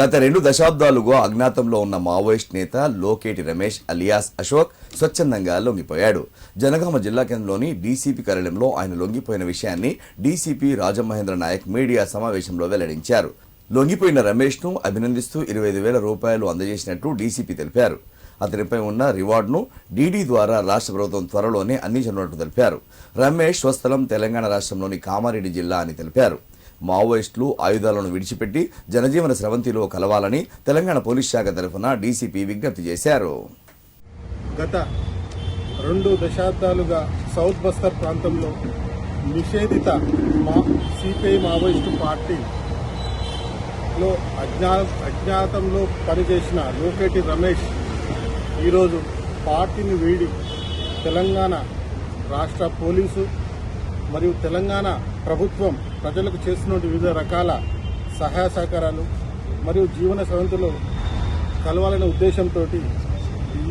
గత రెండు దశాబ్దాలుగా అజ్ఞాతంలో ఉన్న మావోయిస్ట్ నేత లోకేటి రమేష్ అలియాస్ అశోక్ స్వచ్ఛందంగా లొంగిపోయాడు. జనగామ జిల్లా కేంద్రంలోని డీసీపీ కార్యాలయంలో ఆయన లొంగిపోయిన విషయాన్ని డీసీపీ రాజమహేంద్ర నాయక్ మీడియా సమావేశంలో వెల్లడించారు. లొంగిపోయిన రమేష్ను అభినందిస్తూ ఇరవై ఐదు వేల రూపాయలు అందజేసినట్లు డీసీపీ తెలిపారు. అతనిపై ఉన్న రివార్డును డీడీ ద్వారా రాష్ట్ర ప్రభుత్వం త్వరలోనే అందించనున్నట్లు తెలిపారు. రమేష్ స్వస్థలం తెలంగాణ రాష్ట్రంలోని కామారెడ్డి జిల్లా అని తెలిపారు. మావోయిస్టులు ఆయుధాలను విడిచిపెట్టి జనజీవన స్రవంతిలో కలవాలని తెలంగాణ పోలీస్ శాఖ తరఫున డీసీపీ విజ్ఞప్తి చేశారు. గత రెండు దశాబ్దాలుగా సౌత్ బస్తర్ ప్రాంతంలో నిషేధిత మా సిపిఐ మావోయిస్టు పార్టీలో అజ్ఞా అజ్ఞాతంలో పనిచేసిన లోకేటి రమేష్ ఈరోజు పార్టీని వీడి తెలంగాణ రాష్ట్ర పోలీసు మరియు తెలంగాణ ప్రభుత్వం ప్రజలకు చేస్తున్న వివిధ రకాల సహాయ సహకారాలు మరియు జీవన సవంతులు కలవాలనే ఉద్దేశంతో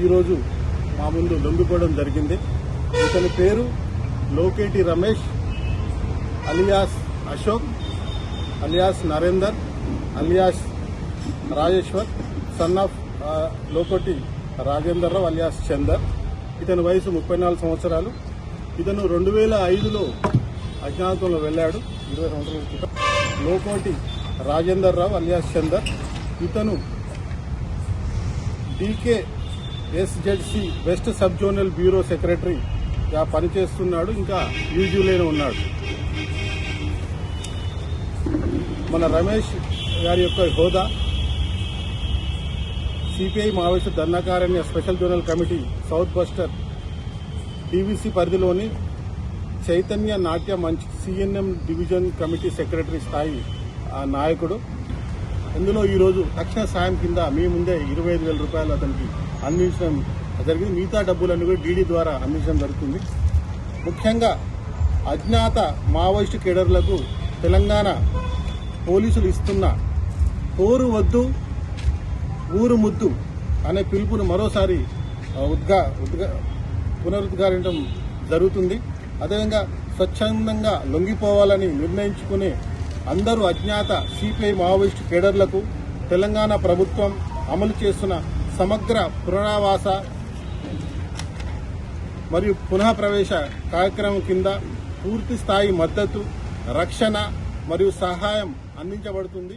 ఈరోజు మా ముందు లొంగిపోవడం జరిగింది. ఇతని పేరు Loketi Ramesh alias Ashok alias Narender alias Rajeshwar son of Lokoti Rajender Rao alias Chander. ఇతని వయసు ముప్పై నాలుగు సంవత్సరాలు. ఇతను రెండు వేల ఐదులో అజ్ఞాతంలో వెళ్ళాడు. ఇరవై సంవత్సరాల క్రితం. లోకోటి రాజేందర్ రావు అలియాస్ చందర్. ఇతను DK SZC west sub zonal bureau సెక్రటరీగా పనిచేస్తున్నాడు. ఇంకా యూజీలోనే ఉన్నాడు. మన రమేష్ గారి యొక్క హోదా. CPI Maoist Dandakaranya special zonal committee south Bastar DVC పరిధిలోని Chaitanya Natya Manch CNM division committee secretary స్థాయి ఆ నాయకుడు. ఇందులో ఈరోజు తక్షణ సాయం కింద మీ ముందే ఇరవై ఐదు వేల రూపాయలు అతనికి అందించడం జరిగింది. మిగతా డబ్బులన్నీ కూడా డీడీ ద్వారా అందించడం జరుగుతుంది. ముఖ్యంగా అజ్ఞాత మావోయిస్టు కేడర్లకు తెలంగాణ పోలీసులు ఇస్తున్న పోరు వద్దు ఊరు ముద్దు అనే పిలుపును మరోసారి ఉద్గా ఉద్గా పునరుద్ఘాటించడం జరుగుతుంది. అదేవిధంగా స్వచ్ఛందంగా లొంగిపోవాలని నిర్ణయించుకునే అందరూ అజ్ఞాత సిపిఐ మావోయిస్టు కేడర్లకు తెలంగాణ ప్రభుత్వం అమలు చేస్తున్న సమగ్ర పునరావాస మరియు పునః ప్రవేశ కార్యక్రమం కింద పూర్తి స్థాయి మద్దతు రక్షణ మరియు సహాయం అందించబడుతుంది.